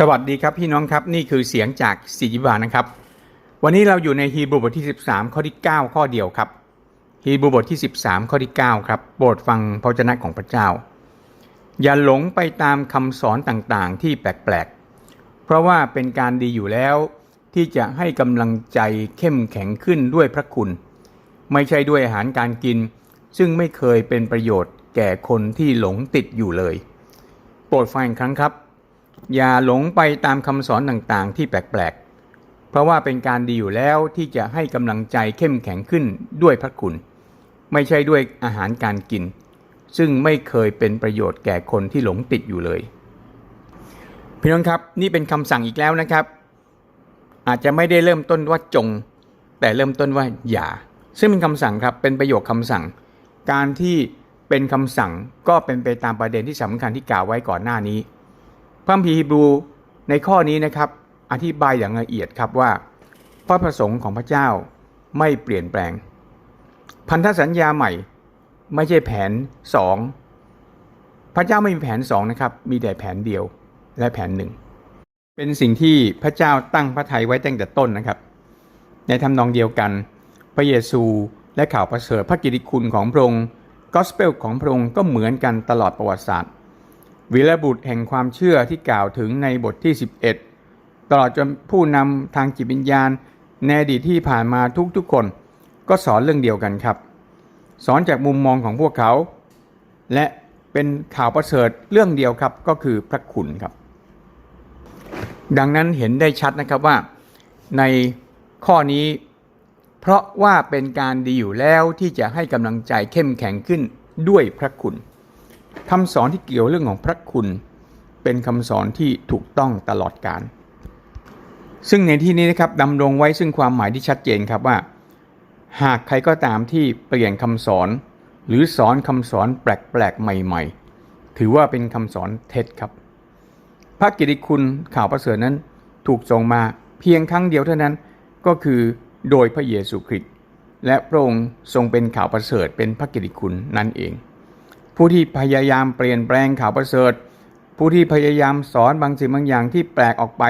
สวัสดีครับพี่น้องครับนี่คือเสียงจากสีจิบานะครับ วันนี้เราอยู่ในฮีบรูบทที่ 13 ข้อที่ 9 ข้อเดียวครับฮีบรูบทที่ 13 ข้อที่ 9 ครับโปรดฟังพระวจนะของพระเจ้า อย่าหลงไปตามคำสอนต่างๆ ที่แปลกๆ เพราะว่าเป็นการดีอยู่แล้วที่จะให้กำลังใจเข้มแข็งขึ้นด้วยพระคุณ ไม่ใช่ด้วยอาหารการกิน ซึ่งไม่เคยเป็นประโยชน์แก่คนที่หลงติดอยู่เลย โปรดฟังอีกครั้งครับ อย่าหลงไปตามคำสอนต่างๆ ที่แปลกๆ เพราะว่าเป็นการดีอยู่แล้วที่จะให้กำลังใจเข้มแข็งขึ้นด้วยพระคุณ ไม่ใช่ด้วยอาหารการกิน ซึ่งไม่เคยเป็นประโยชน์แก่คนที่หลงติดอยู่เลย พี่น้องครับนี่เป็นคำสั่งอีกแล้วนะครับ อาจจะไม่ได้เริ่มต้นว่าจง แต่เริ่มต้นว่าอย่า ซึ่งเป็นคำสั่งครับเป็นประโยคคำสั่ง การที่เป็นคำสั่งก็เป็นไปตามประเด็นที่สำคัญที่กล่าวไว้ก่อนหน้านี้ พระคัมภีฮีบรูในข้อนี้นะครับ อธิบายอย่างละเอียดครับว่า พระประสงค์ของพระเจ้าไม่เปลี่ยนแปลง พันธสัญญาใหม่ไม่ใช่แผนสองพระเจ้าไม่มีแผนสองนะครับ มีแต่แผนเดียวและแผนหนึ่งเป็นสิ่งที่พระเจ้าตั้งพระทัยไว้ตั้งแต่ต้นนะครับ ในทำนองเดียวกัน พระเยซูและข่าวประเสริฐพระกิตติคุณของพระองค์กอสเปลของพระองค์ก็เหมือนกันตลอดประวัติศาสตร์ วีรบุตรแห่งความเชื่อที่กล่าวถึงในบทที่ 11 ตลอดจนผู้นำทางจิตวิญญาณในอดีตที่ผ่านมาทุกๆคน ก็สอนเรื่องเดียวกันครับ สอนจากมุมมองของพวกเขา และเป็นข่าวประเสริฐเรื่องเดียวครับก็คือพระคุณครับ ดังนั้นเห็นได้ชัดนะครับว่า ในข้อนี้ เพราะว่าเป็นการดีอยู่แล้วที่จะให้กำลังใจเข้มแข็งขึ้นด้วยพระคุณ คำสอนที่เกี่ยวเรื่องของพระคุณ เป็นคำสอนที่ถูกต้องตลอดการซึ่งในที่นี้นะครับดำรงไว้ซึ่งความหมายที่ชัดเจนครับว่า หากใครก็ตามที่เปลี่ยนคำสอน หรือสอนคำสอนแปลกๆใหม่ ๆ ถือว่าเป็นคำสอนเท็จครับ พระกิติคุณข่าวประเสริฐนั้นถูกส่งมาเพียงครั้งเดียวเท่านั้นก็คือโดยพระเยซูคริสต์และพระองค์ทรงเป็นข่าวประเสริฐเป็นพระกิติคุณนั่นเอง ผู้ที่พยายามเปลี่ยนแปลงข่าวประเสริฐ ผู้ที่พยายามสอนบางสิ่งบางอย่างที่แปลกออกไป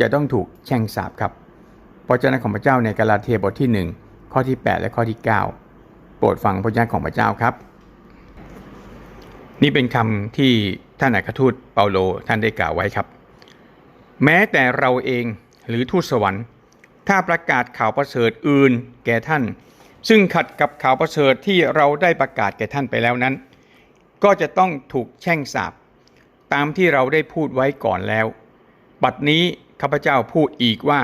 จะต้องถูกแช่งสาปครับพระเจ้าของพระเจ้าในกาลาเทียบทที่ 1 ข้อที่ 8 และข้อที่ 9 โปรดฟังพระเจ้าของพระเจ้าครับ นี่เป็นคำที่ท่านอัครทูตเปาโลท่านได้กล่าวไว้ครับ แม้แต่เราเองหรือทูตสวรรค์ ถ้าประกาศข่าวประเสริฐอื่นแก่ท่าน ซึ่งขัดกับข่าวประเสริฐที่เราได้ประกาศแก่ท่านไปแล้วนั้น ก็จะต้องถูกแช่งสาปตามที่เราได้พูดไว้ก่อนแล้ว บัดนี้ข้าพเจ้าพูดอีกว่า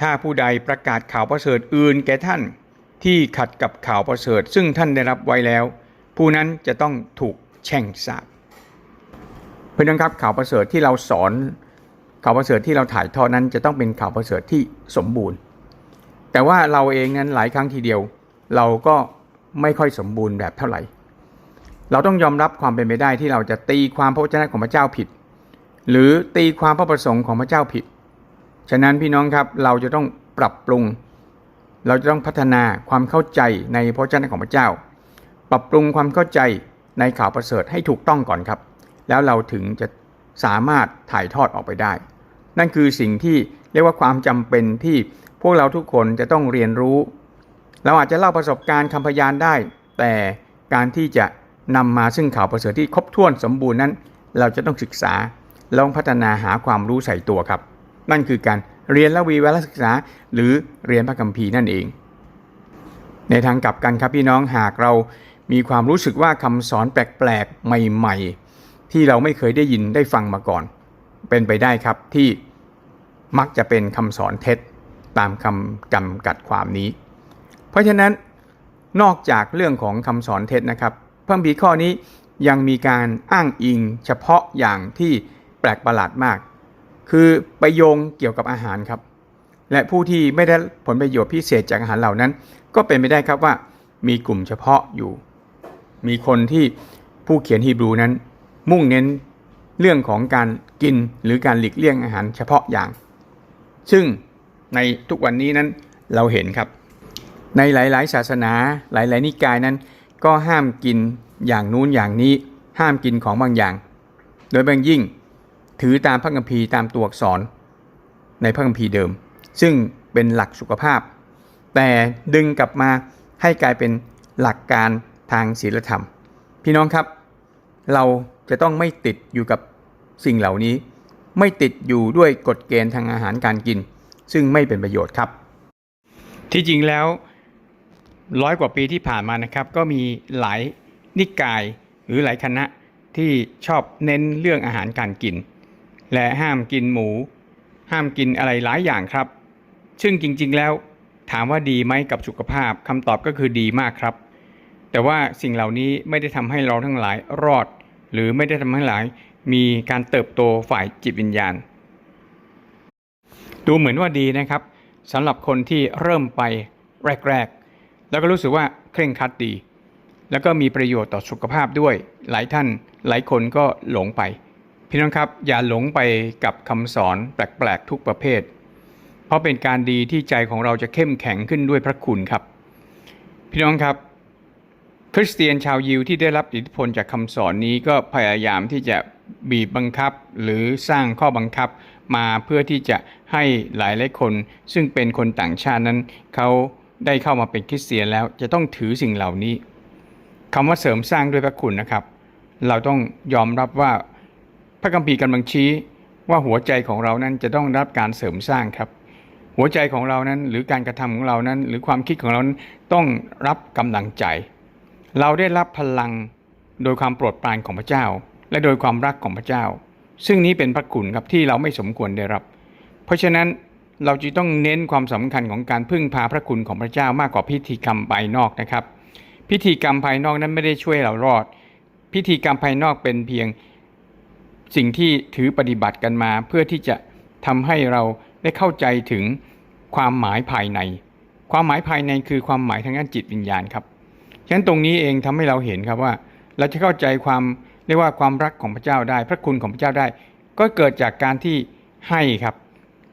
ถ้าผู้ใดประกาศข่าวประเสริฐอื่นแก่ท่าน ที่ขัดกับข่าวประเสริฐ ซึ่งท่านได้รับไว้แล้ว ผู้นั้นจะต้องถูกแช่งสาปเพื่อนครับข่าวประเสริฐที่เราสอนข่าวประเสริฐที่เราถ่ายทอดนั้นจะต้องเป็นข่าวประเสริฐที่สมบูรณ์ แต่ว่าเราเองนั้นหลายครั้งทีเดียว เราก็ไม่ค่อยสมบูรณ์แบบเท่าไหร่ เราต้องยอมรับความเป็นไปได้ที่เราจะตีความพระวจนะของพระเจ้าผิด หรือตีความพระประสงค์ของพระเจ้าผิด ฉะนั้นพี่น้องครับเราจะต้องปรับปรุง เราจะต้องพัฒนาความเข้าใจในพระวจนะของพระเจ้า ปรับปรุงความเข้าใจในข่าวประเสริฐให้ถูกต้องก่อนครับ แล้วเราถึงจะสามารถถ่ายทอดออกไปได้ นั่นคือสิ่งที่เรียกว่าความจำเป็นที่พวกเราทุกคนจะต้องเรียนรู้ เราอาจจะเล่าประสบการณ์คำพยานได้ แต่การที่จะ นำมาซึ่งข่าวประเสริฐที่ครบถ้วนสมบูรณ์นั้น เราจะต้องศึกษาลองพัฒนาหาความรู้ใส่ตัวครับ นั่นคือการเรียนละวีวารศึกษา หรือเรียนพระคัมภีร์นั่นเอง ในทางกลับกันครับพี่น้องหากเรามีความรู้สึกว่าคำสอนแปลกๆ ใหม่ๆ ที่เราไม่เคยได้ยินได้ฟังมาก่อน เป็นไปได้ครับที่มักจะเป็นคำสอนเท็จตามคำจำกัดความนี้ เพราะฉะนั้นนอกจากเรื่องของคำสอนเท็จนะครับ พระคัมภีข้อนี้ยังมีการอ้างอิงเฉพาะอย่างที่แปลกประหลาดมาก คือไปโยงเกี่ยวกับอาหารครับ และผู้ที่ไม่ได้ผลประโยชน์พิเศษจากอาหารเหล่านั้น ก็เป็นไปได้ครับว่ามีกลุ่มเฉพาะอยู่ มีคนที่ผู้เขียนฮีบรูนั้น มุ่งเน้นเรื่องของการกินหรือการหลีกเลี่ยงอาหารเฉพาะอย่าง ซึ่งในทุกวันนี้นั้นเราเห็นครับ ในหลาย ๆ ศาสนาหลาย ๆ นิกายนั้น ก็ห้ามกินอย่างนู้นอย่างนี้ ห้ามกินของบางอย่าง โดยบางยิ่งถือตามพระคัมภีร์ตามตัวอักษร ในพระคัมภีร์เดิม ซึ่งเป็นหลักสุขภาพ แต่ดึงกลับมาให้กลายเป็นหลักการทางศีลธรรม พี่น้องครับ เราจะต้องไม่ติดอยู่กับสิ่งเหล่านี้ ไม่ติดอยู่ด้วยกฎเกณฑ์ทางอาหารการกิน ซึ่งไม่เป็นประโยชน์ครับ ที่จริงแล้ว ร้อยกว่าปีที่ผ่านมานะครับก็มีหลายนิกายหรือหลายคณะที่ชอบเน้นเรื่องอาหารการกิน และห้ามกินหมู ห้ามกินอะไรหลายอย่างครับ ซึ่งจริงๆแล้วถามว่าดีไหมกับสุขภาพคำตอบก็คือดีมากครับ แต่ว่าสิ่งเหล่านี้ไม่ได้ทำให้เราทั้งหลายรอด หรือไม่ได้ทำให้หลายมีการเติบโตฝ่ายจิตวิญญาณ ดูเหมือนว่าดีนะครับสำหรับคนที่เริ่มไปแรก แล้วก็รู้สึกว่าเคร่งคัดดี แล้วก็มีประโยชน์ต่อสุขภาพด้วย หลายท่านหลายคนก็หลงไป พี่น้องครับอย่าหลงไปกับคำสอนแปลกๆทุกประเภท เพราะเป็นการดีที่ใจของเราจะเข้มแข็งขึ้นด้วยพระคุณครับ พี่น้องครับคริสเตียนชาวยิวที่ได้รับอิทธิพลจากคำสอนนี้ก็พยายามที่จะบีบบังคับหรือสร้างข้อบังคับมาเพื่อที่จะให้หลายหลายคน ซึ่งเป็นคนต่างชาตินั้นเขา ได้เข้ามาเป็นคริสเตียนแล้วจะต้องถือสิ่งเหล่านี้คำว่าเสริมสร้างด้วยพระคุณนะครับ เราต้องยอมรับว่าพระคัมภีร์กำลังชี้ว่าหัวใจของเรานั้นจะต้องรับการเสริมสร้างครับ หัวใจของเรานั้นหรือการกระทำของเรานั้น หรือความคิดของเรานั้นต้องรับกำลังใจ เราได้รับพลังโดยความโปรดปรานของพระเจ้า และโดยความรักของพระเจ้า ซึ่งนี้เป็นพระคุณครับที่เราไม่สมควรได้รับ เพราะฉะนั้น เราจึงต้องเน้นความสำคัญของการพึ่งพาพระคุณของพระเจ้ามากกว่าพิธีกรรมภายนอกนะครับ พิธีกรรมภายนอกนั้นไม่ได้ช่วยเรารอด พิธีกรรมภายนอกเป็นเพียงสิ่งที่ถือปฏิบัติกันมา เพื่อที่จะทำให้เราได้เข้าใจถึงความหมายภายใน ความหมายภายในคือความหมายทางด้านจิตวิญญาณครับฉะนั้นตรงนี้เองทำให้เราเห็นครับว่า เราจะเข้าใจความเรียกว่าความรักของพระเจ้าได้ พระคุณของพระเจ้าได้ ก็เกิดจากการที่ให้ครับ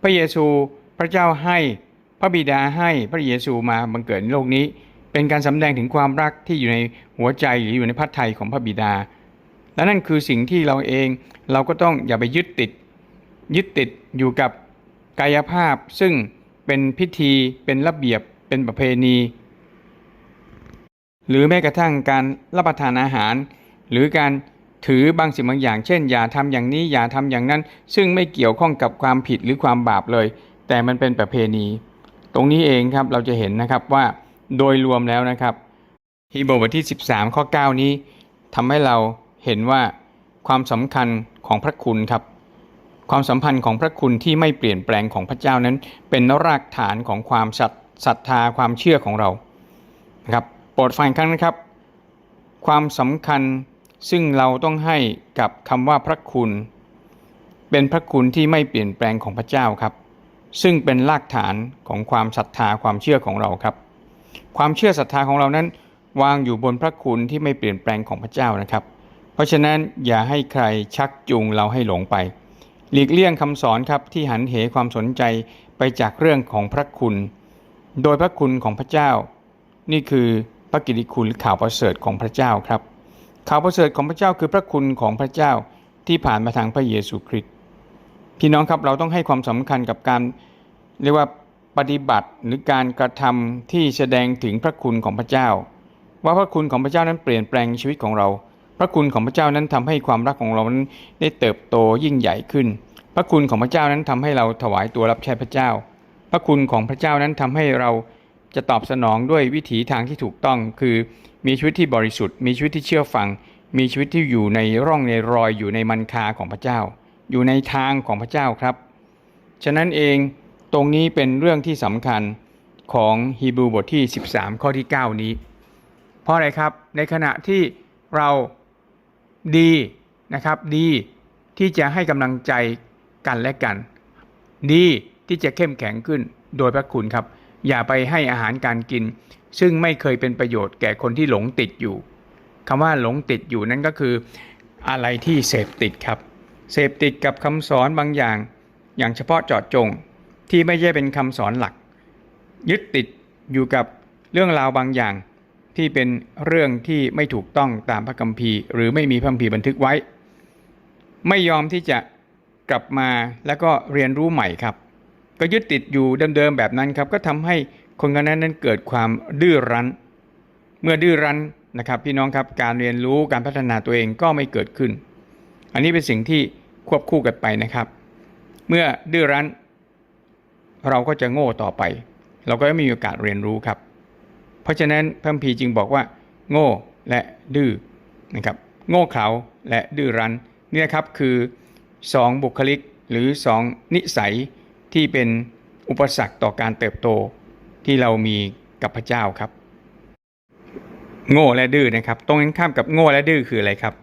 พระเยซูพระเจ้าให้พระบิดาให้พระเยซูมาบังเกิดในโลกนี้ เป็นการสำแดงถึงความรักที่อยู่ในหัวใจหรืออยู่ในพระทัยของพระบิดา และนั่นคือสิ่งที่เราเองเราก็ต้องอย่าไปยึดติด ยึดติดอยู่กับกายภาพซึ่งเป็นพิธีเป็นระเบียบเป็นประเพณี หรือแม้กระทั่งการรับประทานอาหาร หรือการ ถือบางสิ่งบางอย่าง เช่น อย่าทำอย่างนี้อย่าทำอย่างนั้น ซึ่งไม่เกี่ยวข้องกับความผิดหรือความบาปเลย แต่มันเป็นประเพณี ตรงนี้เองครับเราจะเห็นนะครับว่าโดยรวมแล้วนะครับฮีโบรบทที่ 13 ข้อ 9 นี้ทำให้เราเห็นว่าความสำคัญของพระคุณครับ ความสัมพันธ์ของพระคุณที่ไม่เปลี่ยนแปลงของพระเจ้านั้น เป็นรากฐานของความศรัทธาความเชื่อของเรานะครับโปรดฟังครั้งนะครับ ความสำคัญ ซึ่งเราต้องให้กับคำว่าพระคุณ เป็นพระคุณที่ไม่เปลี่ยนแปลงของพระเจ้าครับ ซึ่งเป็นรากฐานของความศรัทธาความเชื่อของเราครับ ความเชื่อศรัทธาของเรานั้น วางอยู่บนพระคุณที่ไม่เปลี่ยนแปลงของพระเจ้านะครับ เพราะฉะนั้นอย่าให้ใครชักจูงเราให้หลงไป หลีกเลี่ยงคำสอนครับที่หันเหความสนใจไปจากเรื่องของพระคุณ โดยพระคุณของพระเจ้า นี่คือพระกิติคุณหรือข่าวประเสริฐของพระเจ้าครับ ข่าวประเสริฐของพระเจ้าคือพระคุณของพระเจ้าที่ผ่านมาทางพระเยซูคริสต์พี่น้องครับเราต้องให้ความสำคัญกับการเรียกว่าปฏิบัติหรือการกระทำที่แสดงถึงพระคุณของพระเจ้า ว่าพระคุณของพระเจ้านั้นเปลี่ยนแปลงชีวิตของเรา พระคุณของพระเจ้านั้นทำให้ความรักของเรานั้นได้เติบโตยิ่งใหญ่ขึ้น พระคุณของพระเจ้านั้นทำให้เราถวายตัวรับใช้พระเจ้า พระคุณของพระเจ้านั้นทำให้เราจะตอบสนองด้วยวิถีทางที่ถูกต้องคือ มีชีวิตที่บริสุทธิ์ มีชีวิตที่เชื่อฟัง มีชีวิตที่อยู่ในร่องในรอยอยู่ในมันคาของพระเจ้า อยู่ในทางของพระเจ้าครับ ฉะนั้นเองตรงนี้เป็นเรื่องที่สำคัญของฮีบรูบทที่ 13 ข้อที่ 9 นี้ เพราะอะไรครับในขณะที่เราดีนะครับดีที่จะให้กำลังใจกันและกัน ดีที่จะเข้มแข็งขึ้นโดยพระคุณครับ อย่าไปให้อาหารการกิน ซึ่งไม่เคยเป็นประโยชน์แก่คนที่หลงติดอยู่คำว่าหลงติดอยู่นั่นก็คืออะไรที่เสพติดครับ เสพติดกับคำสอนบางอย่าง อย่างเฉพาะเจาะจงที่ไม่ใช่เป็นคำสอนหลัก ยึดติดอยู่กับเรื่องราวบางอย่าง ที่เป็นเรื่องที่ไม่ถูกต้องตามพระคัมภีร์ หรือไม่มีพระคัมภีร์บันทึกไว้ ไม่ยอมที่จะกลับมาแล้วก็เรียนรู้ใหม่ครับ ก็ยึดติดอยู่เดิมๆแบบนั้นครับ ก็ทำให้คนคนนั้นนั้นเกิดความดื้อรั้น เมื่อดื้อรั้นนะครับ พี่น้องครับการเรียนรู้การพัฒนาตัวเองก็ไม่เกิดขึ้น อันนี้เป็นสิ่งที่ควบคู่กันไปนะครับ เมื่อดื้อรั้น เราก็จะโง่ต่อไป เราก็ไม่มีโอกาสเรียนรู้ครับ เพราะฉะนั้นพระคัมภีจึงบอกว่า โง่และดื้อนะครับ โง่เขลาและดื้อรั้นนี่นะครับคือสองบุคลิกหรือสองนิสัย ที่เป็นอุปสรรคต่อการเติบโตที่เรามีกับพระเจ้าครับ โง่และดื้อนะครับ ตรงกันข้ามกับโง่และดื้อคืออะไรครับ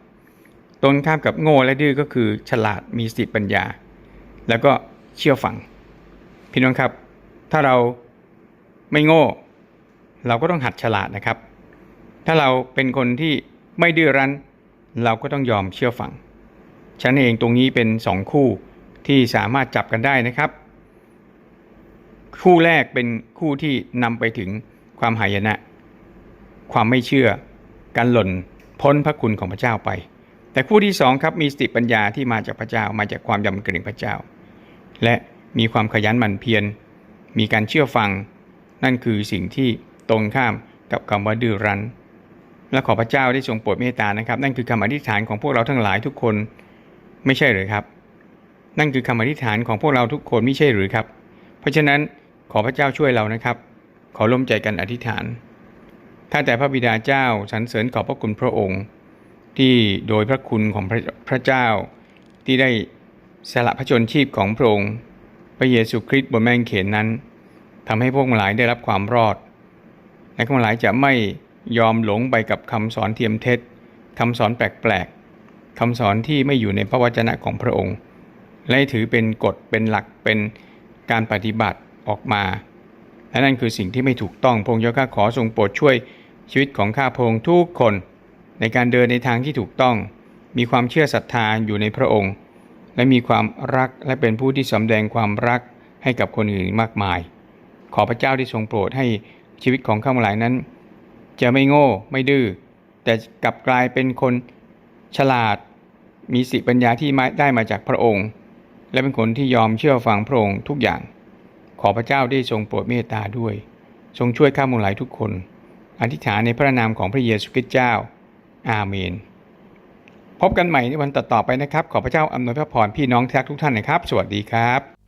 ตรงกันข้ามกับโง่และดื้อก็คือ ฉลาดมีสติปัญญา แล้วก็เชื่อฟัง พี่น้องครับ ถ้าเราไม่โง่ เราก็ต้องหัดฉลาดนะครับ ถ้าเราเป็นคนที่ไม่ดื้อรั้น เราก็ต้องยอมเชื่อฟังฉันเองตรงนี้เป็นสองคู่ที่สามารถจับกันได้นะครับ คู่แรกเป็นคู่ที่นำไปถึงความหายนะ ความไม่เชื่อการหล่นพ้นพระคุณของพระเจ้าไป แต่คู่ที่สองครับมีสติปัญญาที่มาจากพระเจ้ามาจากความยำเกรงพระเจ้า และมีความขยันหมั่นเพียรมีการเชื่อฟัง นั่นคือสิ่งที่ตรงข้ามกับคำว่าดื้อรั้น และขอพระเจ้าได้ทรงโปรดเมตตานะครับ นั่นคือคำอธิษฐานของพวกเราทั้งหลายทุกคนไม่ใช่หรือครับ นั่นคือคำอธิษฐานของพวกเราทุกคนไม่ใช่หรือครับ เพราะฉะนั้น ขอพระเจ้าช่วยเรานะครับ ขอร่วมใจกันอธิษฐานข้าแต่พระบิดาเจ้าสรรเสริญขอบพระคุณพระองค์ ที่โดยพระคุณของพระพระเจ้า ที่ได้สละพระชนชีพของพระองค์ พระเยซูคริสต์บนแมงเขนนั้นทำให้พวกหลายได้รับความรอด และพวกหลายจะไม่ยอมหลงไปกับคำสอนเทียมเท็จคำสอนแปลกๆคำสอนที่ไม่อยู่ในพระวจนะของพระองค์ และถือเป็นกฎเป็นหลักเป็นการปฏิบัติ ออกมา และนั่นคือสิ่งที่ไม่ถูกต้องพระองค์เจ้าข้าขอทรงโปรดช่วยชีวิตของข้าพระองค์ทุกคน ในการเดินในทางที่ถูกต้อง มีความเชื่อศรัทธาอยู่ในพระองค์ และมีความรักและเป็นผู้ที่สำแดงความรักให้กับคนอื่นมากมาย ขอพระเจ้าที่ทรงโปรดให้ชีวิตของข้าพเจ้านั้น จะไม่โง่ไม่ดื้อแต่กลับกลายเป็นคนฉลาด มีสติปัญญาที่ได้มาจากพระองค์ และเป็นคนที่ยอมเชื่อฟังพระองค์ทุกอย่าง ขอพระเจ้าได้ทรงโปรดเมตตาด้วย ทรงช่วยข้าพเจ้าทุกคน อธิษฐานในพระนามของพระเยซูคริสต์เจ้า อาเมน พบกันใหม่ในวันต่อๆไปนะครับ ขอพระเจ้าอำนวยพระพรพี่น้องแท้ทุกท่านนะครับ สวัสดีครับ